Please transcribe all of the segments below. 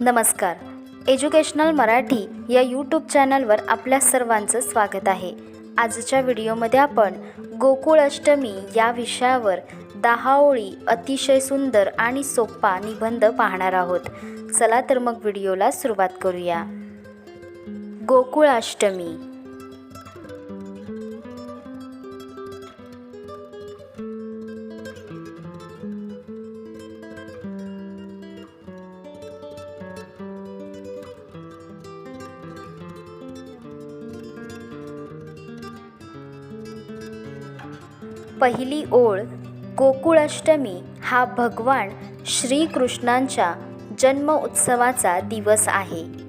नमस्कार. एज्युकेशनल मराठी या यूट्यूब चॅनलवर आपल्या सर्वांचं स्वागत आहे. आजच्या व्हिडिओमध्ये आपण गोकुळ अष्टमी या विषयावर दहा ओळी अतिशय सुंदर आणि सोपा निबंध पाहणार आहोत. चला तर मग व्हिडिओला सुरुवात करूया. गोकुळाष्टमी पहिली ओळ गोकुळाष्टमी हा भगवान श्रीकृष्णांच्या जन्म उत्सवाचा दिवस आहे.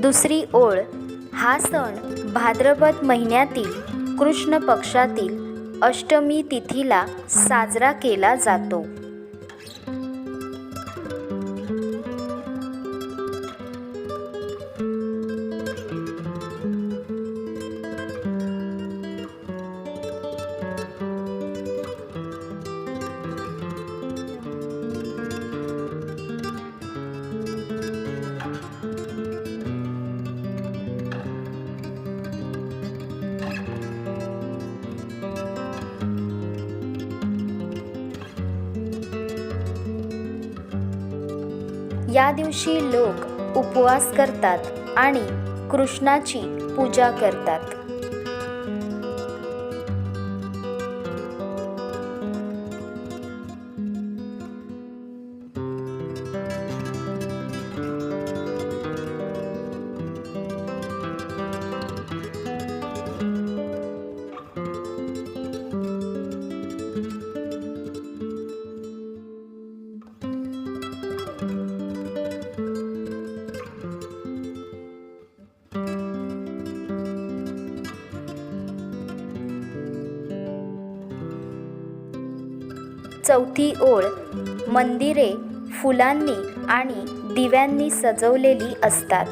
दुसरी ओळ. हा सण भाद्रपद महिन्यातील कृष्ण पक्षातील अष्टमी तिथीला साजरा केला जातो. या दिवशी लोक उपवास करतात आणि कृष्णाची पूजा करतात. चौथी ओळ मंदिरे फुलांनी आणि दिव्यांनी सजवलेली असतात.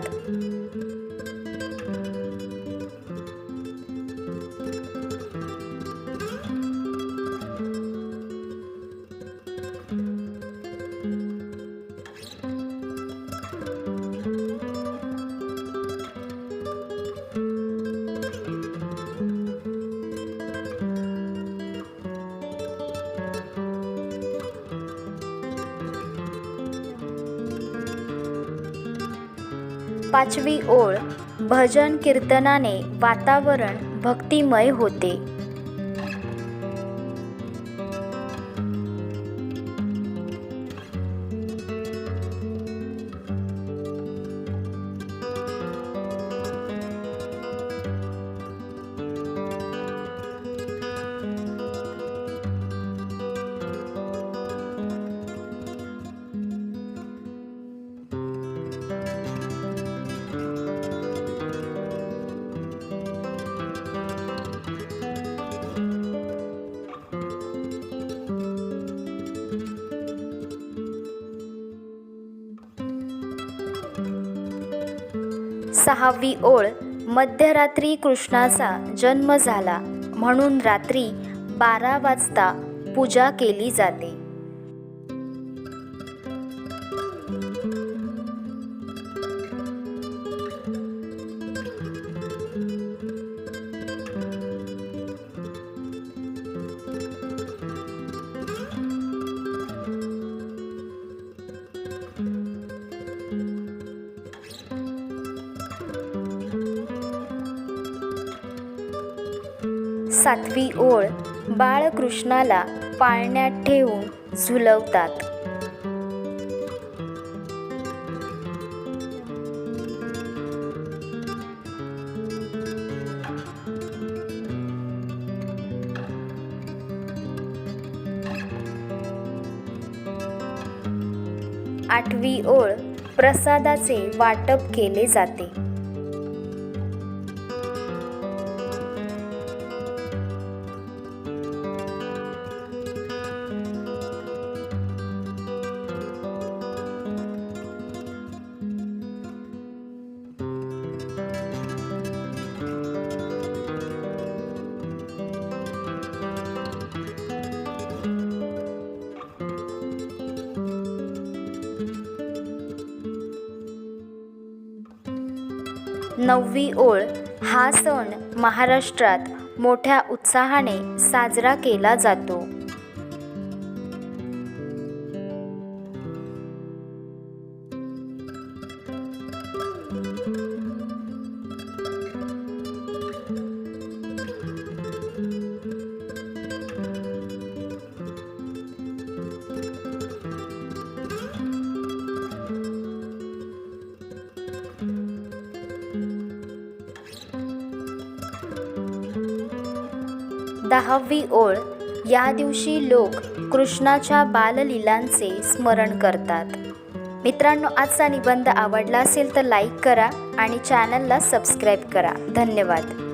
पाचवी ओळ भजन कीर्तनाने वातावरण भक्तिमय होते. सहावी ओळ मध्यरात्री कृष्णाचा जन्म झाला. म्हणून रात्री बारा वाजता पूजा केली जाते. thank you सातवी ओळ बाळकृष्णाला पाळण्यात ठेवून झुलवतात. आठवी ओळ प्रसादाचे वाटप केले जाते. नववी ओळ हा सण महाराष्ट्रात मोठ्या उत्साहाने साजरा केला जातो. दहावी ओळ. या दिवशी लोक कृष्णाच्या बाललीलांचे स्मरण करतात. मित्रांनो आजचा निबंध आवडला असेल तर लाईक करा आणि चॅनलला सबस्क्राईब करा. धन्यवाद.